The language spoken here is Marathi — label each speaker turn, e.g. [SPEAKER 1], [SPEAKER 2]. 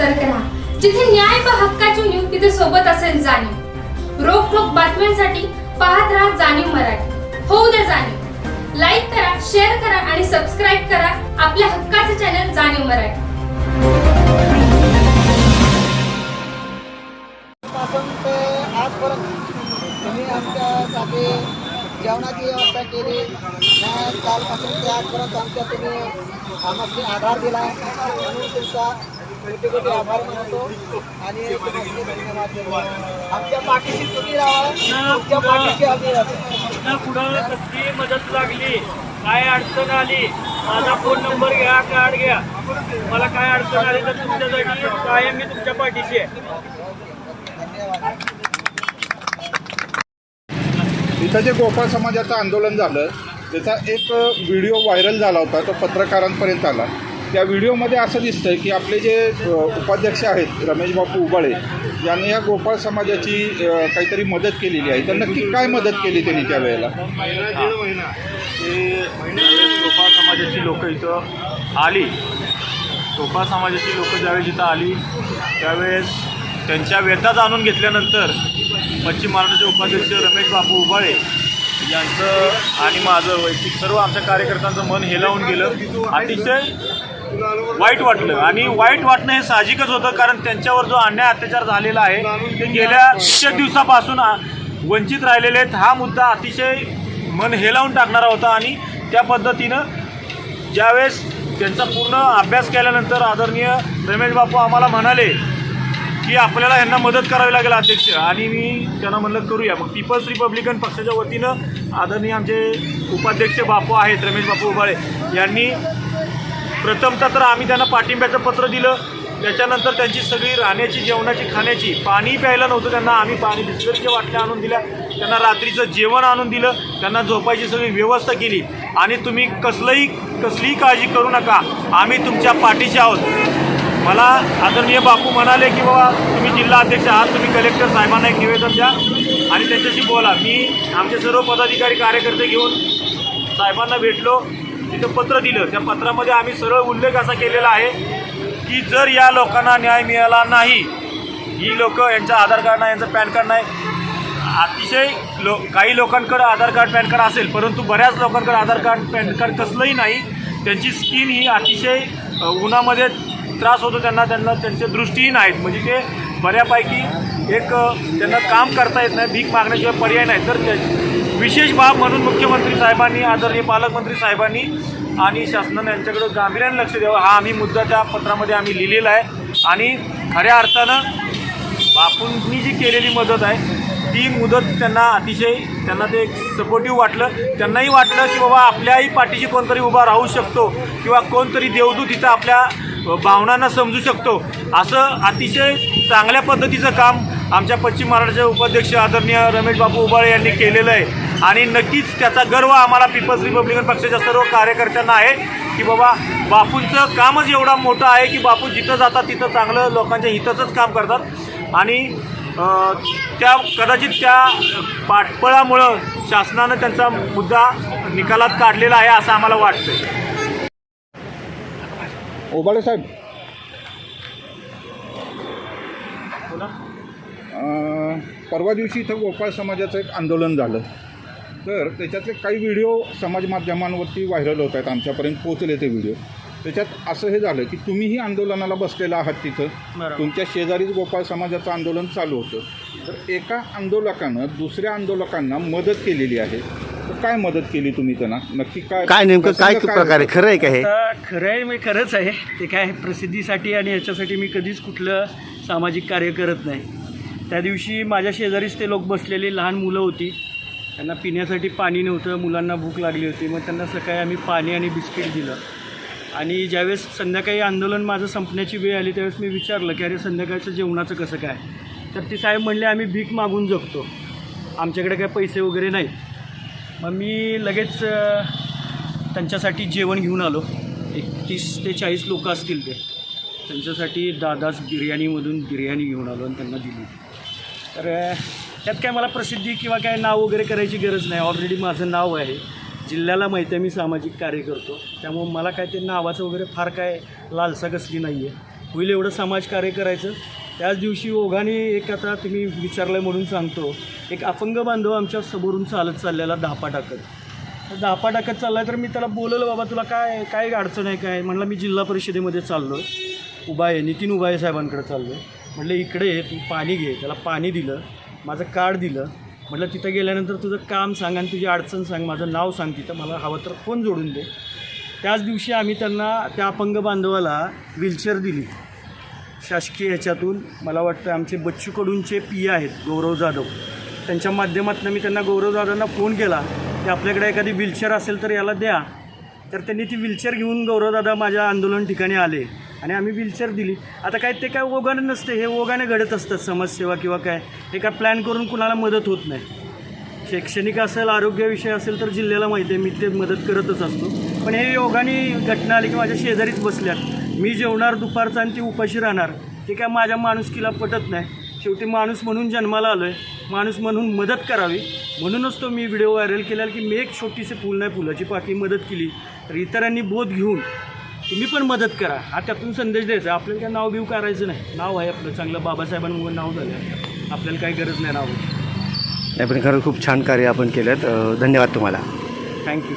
[SPEAKER 1] सतर्क राहा. जिथे न्याय व हक्काची न्यूज तिथे सोबत असेल जाणीव. रोखोक बातम्यांसाठी पाहत राहा जाणीव मराठी. होऊ द्या जाणीव. लाईक करा शेअर करा आणि सबस्क्राईब करा आपल्या हक्काचे चॅनल जाणीव मराठी.
[SPEAKER 2] जेवणाची व्यवस्था केली. कालपासून ते आजपर्यंत आमच्या तुम्ही आम्हाला आधार दिला. म्हणून तुमचा कोटी कोटी आभार मानतो आणि आमच्या पाठीशी तुम्ही राहा. पाठीशी आम्ही राहतो.
[SPEAKER 3] पुढं कसली मदत लागली? काय अडचण आली? माझा फोन नंबर घ्या कार्ड घ्या. मला काय अडचण आली तर तुमच्यासाठी कायम मी तुमच्या पाठीशी आहे.
[SPEAKER 4] इथं जे गोपाळ समाजाचं आंदोलन झालं त्याचा एक व्हिडिओ व्हायरल झाला होता तो पत्रकारांपर्यंत आला. त्या व्हिडिओमध्ये असं दिसतं की आपले जे उपाध्यक्ष आहेत रमेश बापू उबाळे यांनी या गोपाळ समाजाची काहीतरी मदत केलेली आहे. तर नक्की काय मदत केली त्यांनी त्यावेळेला
[SPEAKER 3] ते गोपाळ समाजाची लोक इथं आली. गोपाळ समाजाची लोक ज्यावेळेस इथं आली त्यावेळेस त्यांच्या व्यथा जाणून घेतल्यानंतर पश्चिम महाराष्ट्राचे उपाध्यक्ष रमेश बापू उबाळे यांचं आणि माझं वैयक्तिक सर्व आमच्या कार्यकर्त्यांचं मन हेलावून गेलं. अतिशय वाईट वाटलं. आणि वाईट वाटणं हे साहजिकच होतं कारण त्यांच्यावर जो अन्याय अत्याचार झालेला आहे ते गेल्या कित्येक दिवसापासून वंचित राहिलेले आहेत. हा मुद्दा अतिशय मन हेलावून टाकणारा होता आणि त्या पद्धतीनं ज्यावेळेस त्यांचा पूर्ण अभ्यास केल्यानंतर आदरणीय रमेश बापू आम्हाला म्हणाले की आपल्याला यांना मदत करावी लागेल अध्यक्ष. आणि मी त्यांना म्हणलं करूया. मग पीपल्स रिपब्लिकन पक्षाच्या वतीनं आदरणीय आमचे उपाध्यक्ष बापू आहेत रमेश बापू उबाळे यांनी प्रथमतः तर आम्ही त्यांना पाठिंब्याचं पत्र दिलं. त्याच्यानंतर त्यांची सगळी राहण्याची जेवणाची खाण्याची पाणी प्यायला नव्हतं त्यांना. आम्ही पाणी बिस्कटच्या वाटल्या आणून दिल्या. त्यांना रात्रीचं जेवण आणून दिलं. त्यांना झोपायची सगळी व्यवस्था केली. आणि तुम्ही कसलंही कसलीही काळजी करू नका. आम्ही तुमच्या पाठीशी आहोत. मला आदरणीय बापू म्हणाले की बाबा तुम्ही जिल्हा अध्यक्ष आहात. तुम्ही कलेक्टर साहेबांना एक निवेदन द्या आणि त्यांच्याशी बोला. मी आमचे सर्व पदाधिकारी कार्यकर्ते घेऊन साहेबांना भेटलो. तिथं पत्र दिलं. त्या पत्रामध्ये आम्ही सरळ उल्लेख असा केलेला आहे की जर या लोकांना न्याय मिळाला नाही ही लोक यांचं आधार कार्ड नाही यांचं पॅन कार्ड नाही अतिशय लो काही लोकांकडं आधार कार्ड पॅन कार्ड असेल परंतु बऱ्याच लोकांकडे आधार कार्ड पॅन कार्ड कसलंही नाही त्यांची स्किन ही अतिशय उन्हामध्ये त्रास होतो त्यांना त्यांना त्यांचे दृष्टीहीन आहेत. म्हणजे ते बऱ्यापैकी एक त्यांना काम करता येत नाही भीक मागण्याशिवाय पर्याय नाही. तर त्या- विशेष बाब म्हणून मुख्यमंत्री साहेबांनी आदरणीय पालकमंत्री साहेबांनी आणि शासनानं यांच्याकडं गांभीर्याने लक्ष द्यावं हा आम्ही मुद्दा त्या पत्रामध्ये आम्ही लिहिलेला आहे. आणि खऱ्या अर्थानं बापूंनी जी केलेली मदत आहे ती मुदत त्यांना अतिशय त्यांना ते सपोर्टिव्ह वाटलं. त्यांनाही वाटलं की बाबा आपल्याही पाठीशी कोणतरी उभा राहू शकतो किंवा कोणतरी देवदूत इथं आपल्या भावनांना समजू शकतो. असं अतिशय चांगल्या पद्धतीचं काम आमच्या पश्चिम महाराष्ट्राचे उपाध्यक्ष आदरणीय रमेश बापू उबाळे यांनी केलेलं आहे. आणि नक्कीच त्याचा गर्व आम्हाला पीपल्स रिपब्लिकन पक्षाच्या सर्व कार्यकर्त्यांना आहे की बाबा बापूंचं कामच एवढा मोठं आहे की बापू जिथं जातात तिथं चांगलं लोकांच्या हिताचंच काम करतात. आणि त्या कदाचित त्या पाठबळामुळं शासनानं त्यांचा मुद्दा निकालात काढलेला आहे असं आम्हाला वाटतं
[SPEAKER 4] उबाळे साहेब. परवा दिवशी इथं गोपाळ समाजाचं एक आंदोलन झालं. तर त्याच्यातले काही व्हिडिओ समाज माध्यमांवरती व्हायरल होत आहेत आमच्यापर्यंत पोहोचले ते व्हिडिओ. त्याच्यात असं हे झालं की तुम्हीही आंदोलनाला बसलेला आहात तिथं. तुमच्या शेजारीच गोपाळ समाजाचं आंदोलन चालू होतं. तर एका आंदोलकानं दुसऱ्या आंदोलकांना मदत केलेली आहे. तर काय मदत केली तुम्ही त्यांना? नक्की काय
[SPEAKER 5] काय नेमकं काय प्रकारे
[SPEAKER 4] होता?
[SPEAKER 5] खरं आहे का हे?
[SPEAKER 6] खरं आहे मी खरंच आहे. ते काय प्रसिद्धीसाठी आणि याच्यासाठी मी कधीच कुठलं सामाजिक कार्य करत नाही. त्या दिवशी माझ्या शेजारीच ते लोक बसलेली लहान मुलं होती. त्यांना पिण्यासाठी पाणी नव्हतं मुलांना भूक लागली होती. मग त्यांना सकाळी आम्ही पाणी आणि बिस्किट दिलं. आणि ज्यावेळेस संध्याकाळी आंदोलन माझं संपण्याची वेळ आली त्यावेळेस मी विचारलं की अरे संध्याकाळचं जेवणाचं कसं काय? तर ते साहेब म्हणले आम्ही भीक मागून जगतो. आमच्याकडे काय पैसे वगैरे नाहीत. मग मी लगेच त्यांच्यासाठी जेवण घेऊन आलो. एक तीस ते चाळीस लोक असतील ते. त्यांच्यासाठी दादाच बिर्याणीमधून बिर्याणी घेऊन आलो आणि त्यांना दिली. तर त्यात काय मला प्रसिद्धी किंवा काय नाव वगैरे करायची गरज नाही. ऑलरेडी माझं नाव आहे. जिल्ह्याला माहिती आहे मी सामाजिक कार्य करतो. त्यामुळं मला काय ते नावाचं वगैरे फार काय लालसा कसली नाही आहे होईल एवढं समाजकार्य करायचं. त्याच दिवशी ओघाने एक आता तुम्ही विचारलं म्हणून सांगतो. एक अपंग बांधव आमच्या समोरून चालत चाललेला धापा टाकत. तर धापा टाकत चालला तर मी त्याला बोलवलं बाबा तुला काय काय अडचण आहे काय? म्हणलं मी जिल्हा परिषदेमध्ये चाललो आहे उभा आहे. नितीन उभाये साहेबांकडे चाललो आहे म्हटलं इकडे ये तू पाणी घे. त्याला पाणी दिलं माझं कार्ड दिलं. म्हटलं तिथं गेल्यानंतर तुझं काम सांग आणि तुझी अडचण सांग माझं नाव सांग तिथं मला हवं तर फोन जोडून दे. त्याच दिवशी आम्ही त्यांना त्या अपंग बांधवाला व्हीलचेअर दिली. शासकीय ह्याच्यातून मला वाटतं आमचे बच्चू कडूंचे पी आहेत गौरव जाधव. त्यांच्या माध्यमातून मी त्यांना गौरव जाधवांना फोन केला की आपल्याकडे एखादी व्हीलचेअर असेल तर याला द्या. तर त्यांनी ती व्हीलचेअर घेऊन गौरवदादा माझ्या आंदोलन ठिकाणी आले. आणि आम्ही व्हीलचेअर दिली. आता काय ते काय ओघाने नसते हे ओघाने घडत असतात समाजसेवा किंवा काय. हे काय प्लॅन करून कुणाला मदत होत नाही. शैक्षणिक असेल आरोग्यविषय असेल तर जिल्ह्याला माहिती आहे मी ते मदत करतच असतो. पण हे योगाने घटना आली की माझ्या शेजारीच बसल्यात. मी जेवणार दुपारचा आणि ती उपाशी राहणार. ते काय माझ्या माणुसकीला पटत नाही. शेवटी माणूस म्हणून जन्माला आलो आहे माणूस म्हणून मदत करावी. म्हणूनच तो मी व्हिडिओ व्हायरल केला की मी एक छोटीशी फूल नाही फुलाची पाकी मदत केली. तर इतरांनी बोध घेऊन तुम्ही पण मदत करा. हा त्यातून संदेश द्यायचा. आपल्याला काय नाव बिव करायचं नाही. नाव आहे आपलं. चांगलं बाबासाहेबांमुळे नाव झालं. आपल्याला काही गरज नाही नाव
[SPEAKER 5] नाही पण खरं खूप छान कार्य आपण केलं धन्यवाद तुम्हाला.
[SPEAKER 6] थँक्यू